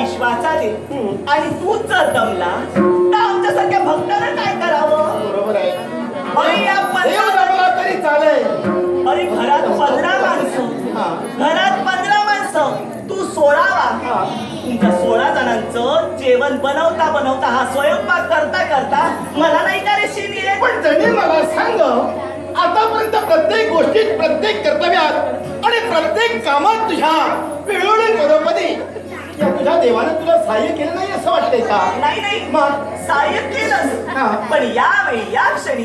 विश्वाचा दे आणि तूच जर दमला तर आमच्यासारख्या भक्ताला काय करावं? बरोबर आहे. अरे या देव पंधरा जमला तरी चालेल. अरे घरात पंधरा माणसं. घरात पंधरा माणसं. तू सोळावा. हा. तुमच्या सोळा जणांचं जेवण बनवता बनवता हा स्वयंपाक करता करता मला नाही का रे शिन येत पण त्याने मला सांग आतापर्यंत प्रत्येक गोष्टीत प्रत्येक कर्तव्यात आणि प्रत्येक कामात तुझ्या वेळोवेळी पदोपदी या तुझ्या देवाने तुला सहाय्य केलं नाही असं वाटतंय का नाही नाही मग? सहाय्य केलंच हा. पण यावेळी या क्षणी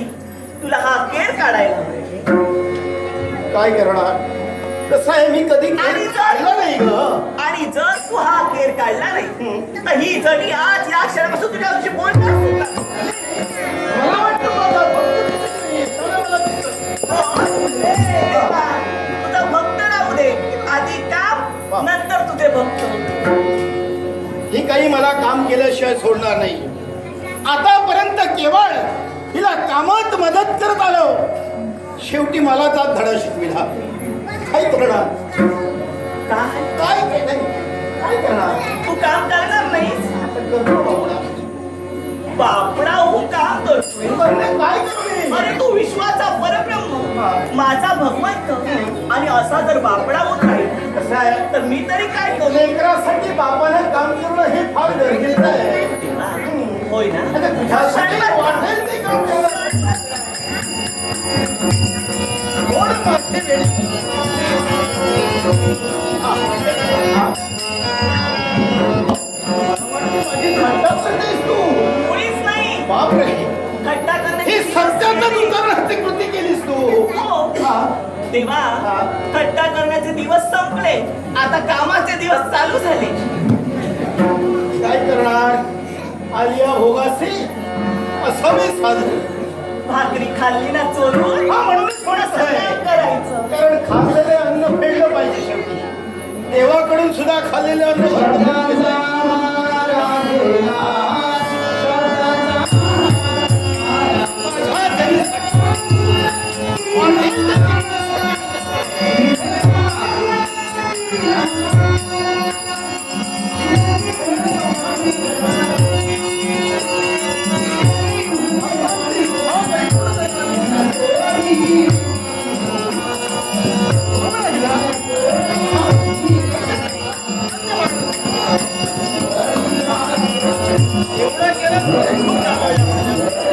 तुला हा केर काढायला हवा. काय करणार कसं आहे मी कधी आणि केलं जर- काढलं नाही ग आणि जर तू हा केर काढला नाही तर ही जणी आज या क्षणापासून तुझ्याशी बोलणार सुद्धा. काही मला काम केल्याशिवाय सोडणार नाही. आतापर्यंत केवळ हिला कामात मदत करत आलो. शेवटी मला जात धडा शिकविला. काय करणार? काय? काय करणार? तू काम करणार. बापडा हो काम करतोय? करणे काय? अरे तू विश्वाचा परब्रह्म. माझा भगवंत. आणि असा जर बापडा होत आहे? तर मी तरी काय करू? लेकरासाठी बापाने तेव्हा हा. खड्डा करण्याचे दिवस संपले. आता कामाचे दिवस चालू झाले. आलिया भोगासी असं मी साधू. भाकरी खाल्ली ना चोरून? हा म्हणून थोडस करायचं? कारण खाल्लेले अन्न फेडलं पाहिजे शेवटी. देवाकडून सुद्धा खाल्लेले अन्न E o Brasil é nunca mais.